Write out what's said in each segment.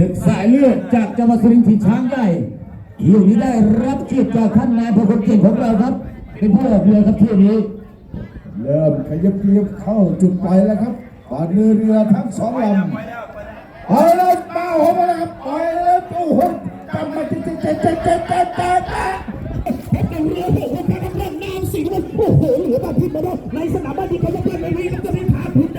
ศึกสายเลือดจากจังหวัดสุรินทร์ที่ช้างใหญ่คิวนี้ได้รับเกียรติจากท่านนายพลคนเก่งของเราครับ เป็นผู้ออกเรือครับเที่ยวนี้ เริ่มขยับขยับเข้าจุดไปแล้วครับก่อนเรือเรือทั้งสองลำไปแล้วเป้าเข้ามาแล้วครับไปแล้วโอ้โหกำมาเจ๊เจ๊เจ๊เจ๊เจ๊เจ๊เจ๊เจ๊เรือโบกเป็นการเล่นน้ำสีมันโอ้โหเหลือแบบพิษมาแล้วยในสนามบ้านที่เขาจะเล่นไม่มีครับจะมีขาพุนนะครับที่ผม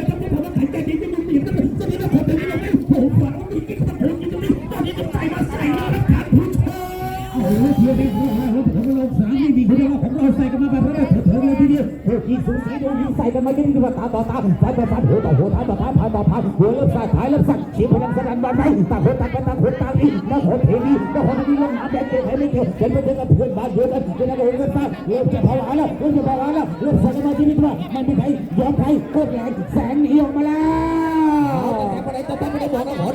ส่กันมาแบบนี้เถิดเลยทีเดียวโอ้ยสูสีโดนยิงใส่กันมาที่นี่ว่าตาต่อตาตาต่อตาหัวต่อหัวตาต่อตาผ่านต่อผ่านหัวเริ่มสั่นท้ายเริ่มสั่นเฉียบพลังสนั่นวันไหนตางคนต่างกันตางคนต่าอีกนักโหดเทวีนักโหดที่ลงน้ำแดงเก่งไม่เก่งเก่งไม่เก่งกับเพื่อนบ้านเพื่อนกันเป็นนักโหดกันซ่าเริ่มจะภาวะแล้วเริ่มจะภาวะแล้วเริ่มสั่นกันมาที่นี่ว่ามันมีใครยอมใครโคตรแรงแสงหนีออกมาแล้วแต่คนไหนต่อไปไม่ได้บอกนะขอ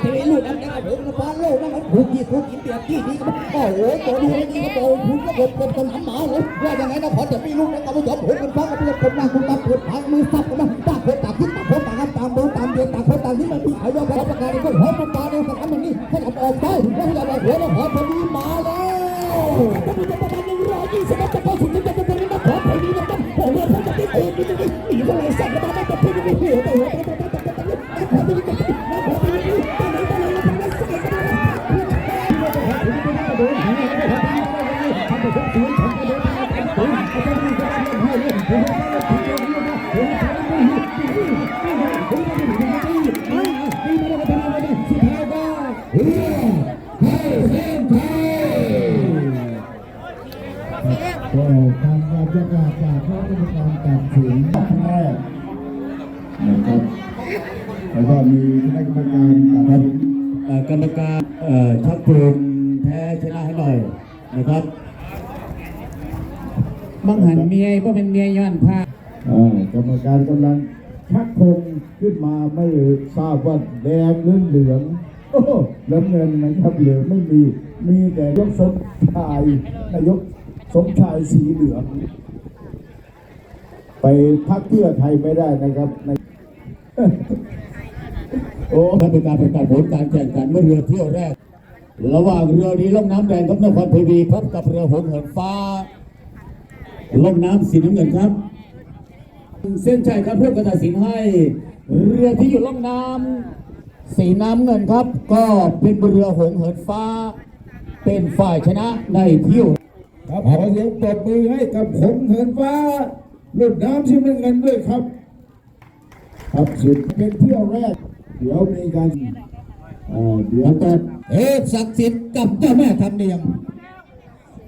โลกนั้นถูกกี่ถูกกินเปียกกี่นี่โอ้โหตัวนี้นี่ก็โตคุณก็กดกดกันหมาเลยว่ายังไงนะขอจะมีลูกนะกับผู้ชมผมกันฟ้ากับผู้ชมคนนั่งคุณตาเปวดพักมือซับกันมาต่างคนต่างคิดต่างคนตางกันตามโดนตามเดียนต่างคนตางที่มันมีขายยอมรับประกาศในคนหัวมันตาในสนามมันนี่ให้ออกไปแล้วอย่าไปหัวแล้วขอพอดีมาแล้วท่านผู้ชมประมาณหนึ่งร้อยยี่สิบจะเข้าสู่จุดจะเป็นนักขอพอดีนะครับโอ้โหผมจะติดเองนี่นี่หนีเท่าไรสั่งกันมาไม่จะพูดไม่พูดแต่หัว มีคณะกรรมการตัดสินเอ่อกรรมการเอ่อชักปืนแพ้ชนะให้หน่อยนะครับบังหันเมียเพราะเป็นเมียย้อนผ้าอ่ากรรมการกำลังชักธงขึ้นมาไม่ทราบว่าแดงหรือเหลืองโอ้โหน้ำเงินนะครับเหลืองไม่มีมีแต่ยกสมชายนายกสมชายสีเหลือง ไปพักเพื่อไทยไม่ได้นะครับใน โอ้ถ้าเป็นการประกาศผลการแข่งขันเมื่อเรือเที่ยวแรก ระหว่างเรือดีล่องน้ำแดงกับนครเทวีพบกับเรือหงเหินฟ้าล่องน้ำสีน้ำเงินครับ เส้นชัยครับเพื่อกระตัดสินให้ เรือที่อยู่ล่องน้ำสีน้ำเงินครับ ก็เป็นเรือหงเหินฟ้า เป็นฝ่ายชนะในเที่ยวครับขอเสียงปรบมือให้กับผมเหินฟ้ารุ่นน้ำที่มันเงินด้วยครับ ครับสุดเป็นเที่ยวแรก เดี๋ยวมีการเอ่อเดี๋ยวแต่เอกศักดิ์สิทธิ์กับเจ้าแม่ทำเนียม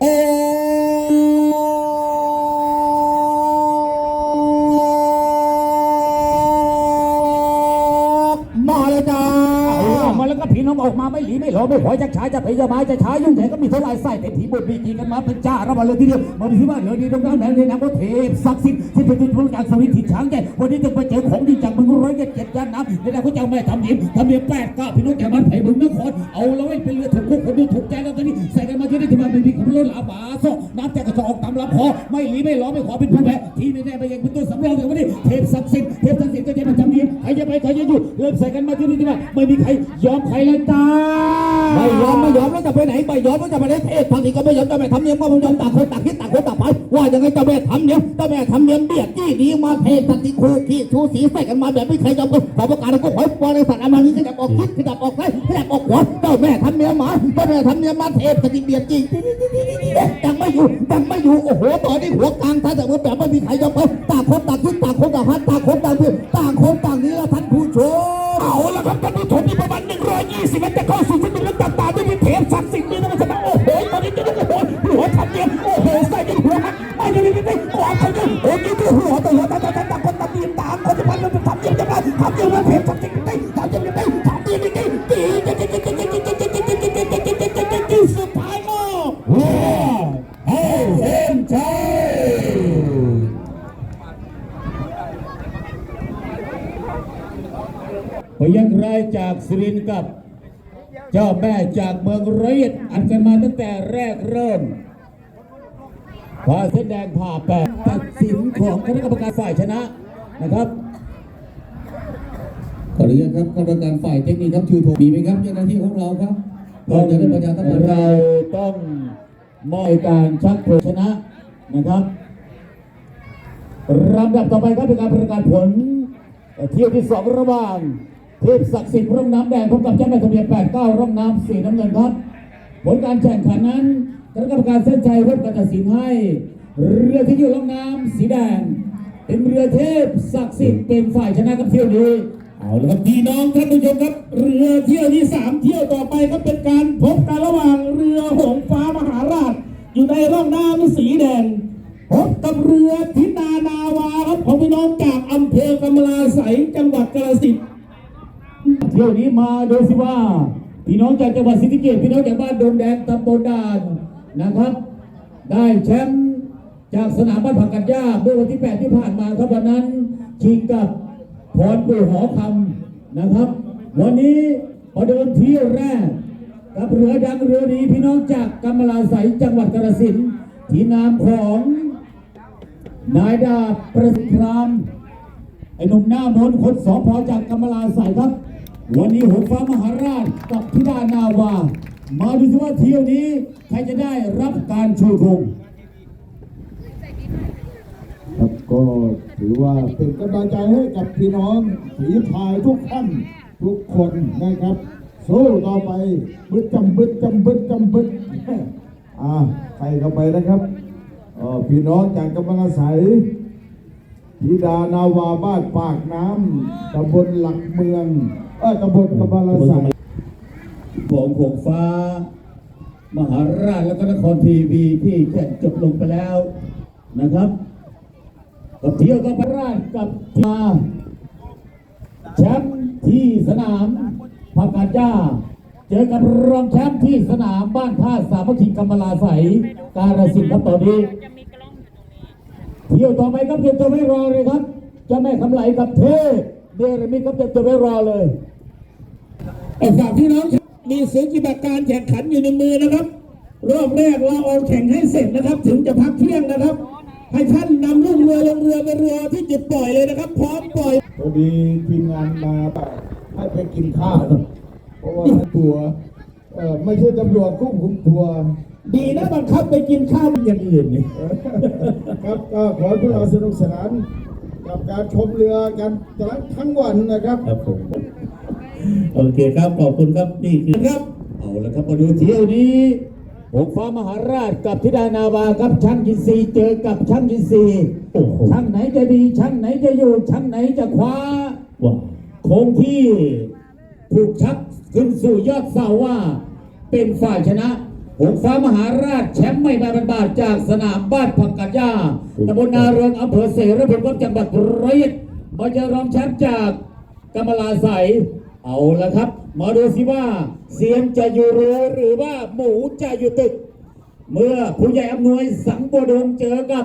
โอ้ ไม่หลอไม่หอยจะช้าจะไปจะมาจะช้ายุ่งใหญ่ก็มีเท่าไรใส่แต่ผีบทมีจริงกันมาเป็นจ้ารามาดเลยทีเดียวมาดูที่ว่าเดี๋ยวนี้ตรงนั้นแดงในน้ำก็เทพศักดิ์สิทธิ์ที่เป็นจุดพลังสวิตถิ่นช้างใหญ่วันนี้จะไปเจอของดีจากมึงร้อยเจ็ดเจ็ดย่านน้ำในน้ำก็จะไม่ทำเนียมทำเนียมแปดเก้าพี่น้องแกมันไผ่บึงนครเอาแล้วไว้เป็นเรือถูกคุกคนดูถูกใจแล้วตอนนี้ใส่กันมาที่นี่ที่มาเป็นพี่ของรุ่นอาบาโซน้ำแจกกระจอกตามลำพอไม่หลีไม่หลอไม่ขอเป็นผู้แพ้ทีแน่ๆไปยังเป็นตัวสำรองแต่วันนี้เทพศักดิ์สิทธิ์เทพศักดิ์สิทธิ์ก็จะมาทำเนียมใครจะไปใครจะอยู่เริ่มใส่กันมาที่นี่ที่มาไม่มีใครยอมใครเลยจ้าไม่ยอมไม่ยอมแล้วจะไปไหนไม่ยอมแล้วจะไปไหนเทศทางนี้ก็ไม่ยอมจ้าแม่ทำเนียมก็ไม่ยอมต่างคนต่างคิดต่างคนต่างไปว่ายังไงจ้าแม่ทำเนียมจ้าแม่ทำเนียมเบียดจี้ดีมาเทศสติคูที่ชูสีใส่กันมาแบบไม่เคยยอมกันขอประกาศแล้วก็ขอให้บริษัทอามานี้ขยับออกทิศขยับออกซ้ายขยับออกขวาเจ้าแม่ทำเนียมมาเจ้าแม่ทำเนียมมาเทศสติเบียดจี้ยังไม่อยู่ยังไม่อยู่โอ้โหตอนนี้หัวกลางท่านแต่ว่าแบบไม่มีใครยอมกันต่างคนต่างคิดต่างคนต่างพัดต่างคนต่างเพื่อต่างคนต่างนี้ละท่านผู้ชมเอาละครับ ท่านผู้ชมนี่ประมาณ120เมตรจะเข้าสู่จุดนี้ตัดตาด้วยเทปศักดิ์สิทธิ์นี่นะมันจะโอ้โหตอนนี้จะได้โอ้โหหัวทำเนียโอ้โหใส่ในหัวหักไม่ไม่ไม่ไม่กวาดเขาเนี่ยโอ้ยนี่หัวตัวหัวตาตาตาคนตาเบีนตามคนจะพันมันทำเนียมจะมาทำเนียมาเทปศักดิ์สิทธิ์ได้ทำเนียมได้ทำเนียมได้ตีตีตีตีตีตีตีตีตีตีตีตีตีตีตีตีสุดท้ายก็เฮ้ยเส้นชัยพยักรายจากสุรินทร์กับ เจ้าแม่จากเมืองร้อยเอ็ดอันกันมาตั้งแต่แรกเริ่มพาเส้นแดงผ่าแปดตัดสินของคณะกรรมการฝ่ายชนะนะครับขออนุญาตครับกรรมการฝ่ายเทคนิคครับชูโทมีไหมครับเจ้าหน้าที่ของเราครับเราจะได้ประชาสัมพันธ์เราต้องมอบการชักเพชนะนะครับลำดับต่อไปครับเป็นการประกาศผลเที่ยวที่สองระหว่างเทพศักดิ์สิทธิ์ร่องน้ำแดงพบกับเจ้าแม่ทะเบียน8 9 ร่องน้ำสีน้ำเงินครับ ผลการแข่งขันนั้นคณะกรรมการเส้นชัยร่วมกันตัดสินให้ เรือที่อยู่ร่องน้ำสีแดง เป็นเรือเทพศักดิ์สิทธิ์เป็นฝ่ายชนะกับเที่ยวนี้เอาละครับพี่น้องท่านผู้ชมครับ เรือเที่ยวที่สามเที่ยวต่อไปครับเป็นการพบกันระหว่างเรือหงฟ้ามหาราช อยู่ในร่องน้ำสีแดงพบกับเรือทินานาวาครับของพี่น้องจากอำเภอกำมะลาไสจังหวัดกาฬสินธุ์ เที่ยวนี้มาโดยสิว่าพี่น้องจากจังหวัดศรีสะเกษพี่น้องจากบ้านโดงแดงตำบลด่านนะครับ ได้แชมป์จากสนามบ้านผักกัดย่าเมื่อวันที่ 8 ที่ผ่านมาครับวันนั้นชิงกับพรปู่หอคำนะครับ วันนี้พอเดินเที่ยวแรกกับเรือดังเรือดีพี่น้องจากกำมลาไสยจังหวัดกาฬสินที่นามของนายดาประสิทธิ์รามไอ้หนุ่มหน้ามนต์คนสอพอจากกำมลาใสายครับ วันนี้หงฟ้ามหาราชกับธิดานาวา มาดูสิว่าเที่ยวนี้ ใครจะได้รับการชูธงครับก็ถือว่าเป็นกำลังใจให้กับพี่น้องผีพายทุกท่านทุกคนนะครับสู้ต่อไปบึดจำบึดจำบึดจำบึดอ่าใครเข้าไปนะครับออพี่น้องจากกำลังอาศัยธิดานาวาบ้านปากน้ำตำบลหลักเมือง เออตำบลกำลังอายของหงฟ้า มหาราชและก็นครทีวีที่แข่งจบลงไปแล้วนะครับกับเที่ยวกับพระราชกับมาแชมป์ที่สนามผักกาดย่าเจอกับรองแชมป์ที่สนามบ้านท่าสามัคคีกำมะลาใสยการสินครับตอนนี้เที่ยวต่อไปครับเตรียมตัวไม่รอเลยครับจะแม่คำไหลกับเทพ เดรมิตครับเตรียมตัวไม่รอเลยเอาฝากพี่น้องมีสูจิบัติการแข่งขันอยู่ในมือนะครับ รอบแรกเราเอาแข่งให้เสร็จนะครับ ถึงจะพักเที่ยงนะครับ ให้ท่านนำลูกเรือลงเรือไปเรือที่จุดปล่อยเลยนะครับ พร้อมปล่อยพอดีทีมงานมาให้ไปกินข้าวเพราะว่าตัวเออไม่ใช่ตำรวจควบคุมตัวดีนะบังคับไปกินข้าวอย่างอื่นนี่ครับก็ขอให้พวกเราสนุกสนาน กับการชมเรือกันตลอดทั้งวันนะครับครับผมโอเคครับขอบคุณครับนี่คือครับ เอาละครับมาดูเที่ยวนี้หงฟ้ามหาราชกับธิดานาวาครับช่างยินซีเจอกับช่างยินซีโอ้โหช่างไหนจะดีช่างไหนจะอยู่ช่างไหนจะคว้าว้าวคงที่ถูกชักขึ้นสู่ยอดเสาว่าเป็นฝ่ายชนะ หงฟ้ามหาราชแชมป์ไม่มาบันบาทจากสนามบ้านผักกัดย่าตำบลนาเรืองอำเภอเสรภูมิจังหวัดร้อยเอ็ดมาเจอรองแชมป์จากกำมลาใสเอาละครับ มาดูสิว่าเสียงจะอยู่เรือหรือว่าหมูจะอยู่ตึก เมื่อผู้ใหญ่อำนวยสังบดงเจอกับ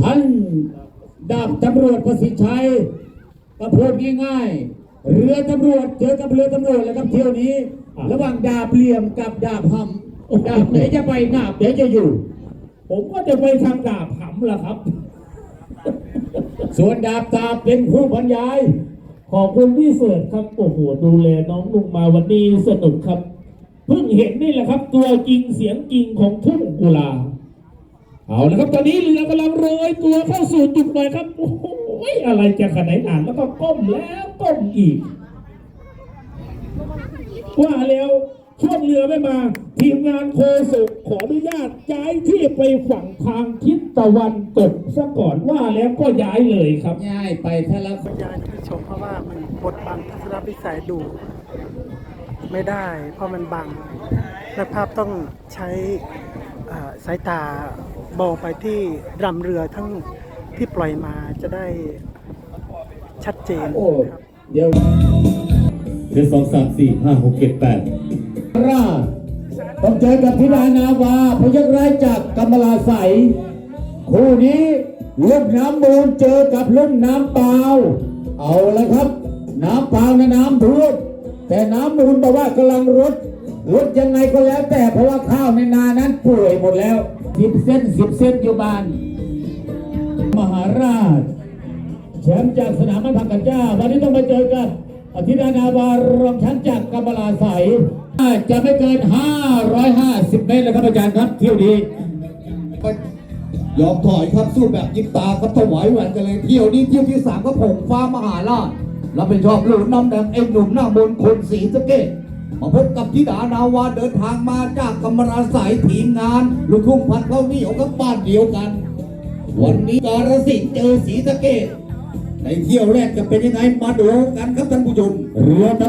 ท่านดาบตำรวจประสิทธิ์ชัยก็พูดง่ายๆเรือตำรวจเจอกับเรือตำรวจแล้วครับเที่ยวนี้ ระหว่างดาบเหลี่ยมกับดาบหำ ดาบไหนจะไปดาบไหนจะอยู่ ผมก็จะไปทางดาบหำล่ะครับ ส่วนดาบตาเป็นผู้บรรยาย ขอบคุณพี่เสิร์ชครับ โอ้โห ดูแลน้องลุงมาวันนี้สนุกครับ เพิ่งเห็นนี่แหละครับ ตัวจริงเสียงจริงของทุ่งกุลา เอาละครับ ตอนนี้เรือกำลังโรยตัวเข้าสู่จุดหมายครับ โอ้โหอะไรจะขนาดนั้นแล้วก็ก้มแล้วก้มอีกว่าแล้วช่วงเรือไม่มา ทีมงานโคสุขขออนุญาตย้ายที่ไปฝั่งทางทิศตะวันตกซะก่อนว่าแล้วก็ย้ายเลยครับง่ายไปถ้าละยายที่ชมเพราะว่ามันบดบังทัศนวิสัยดู ไม่ได้ เพราะมันบังและภาพต้องใช้อ่าสายตามองไปที่รำเรือทั้งที่ปล่อยมาจะได้ชัดเจนโอ้ครับเดี๋ยวเดือนสองสามสี่ห้าหกเจ็ดแปดราช ต้องเจอกับธิดานาวาพยักร้ายจากกำมลาใสยคู่นี้ลุ่มน้ำมูลเจอกับลุ่มน้ำเปล่า เอาละครับ น้ำเปล่านะน้ำท่วมแต่น้ำมูลบอกว่ากำลังรดรดยังไงก็แล้วแต่เพราะว่าข้าวในนานั้นป่วยหมดแล้วสิบเส้นสิบเส้นอยู่บ้าน มหาราชแชมป์จากสนามมันผักกันจ้า วันนี้ต้องมาเจอกับอธิดานาวารองแชมป์จากกำมลาใส จะไม่เกิน 550 เมตรเลยครับอาจารย์ครับเที่ยวนี้ยอมถอยครับสู้แบบยิบตาครับถวายแหวนกันเลยเที่ยวนี้เที่ยวที่สามก็ผงฟ้ามหาราชรับเป็นชอบหลูกน้ำแดงเอ็งหนุ่มหน้ามนคนสีสะเกตมาพบกับธิดานาวาเดินทางมาจากกำมะลาใสทีมงาน ลูกทุ่งพันเข้านี่เอากับบ้านเดียวกัน วันนี้การสินธุ์เจอสีสะเกตในเที่ยวแรกจะเป็นยังไงมาดูกันครับท่านผู้ชมเรือ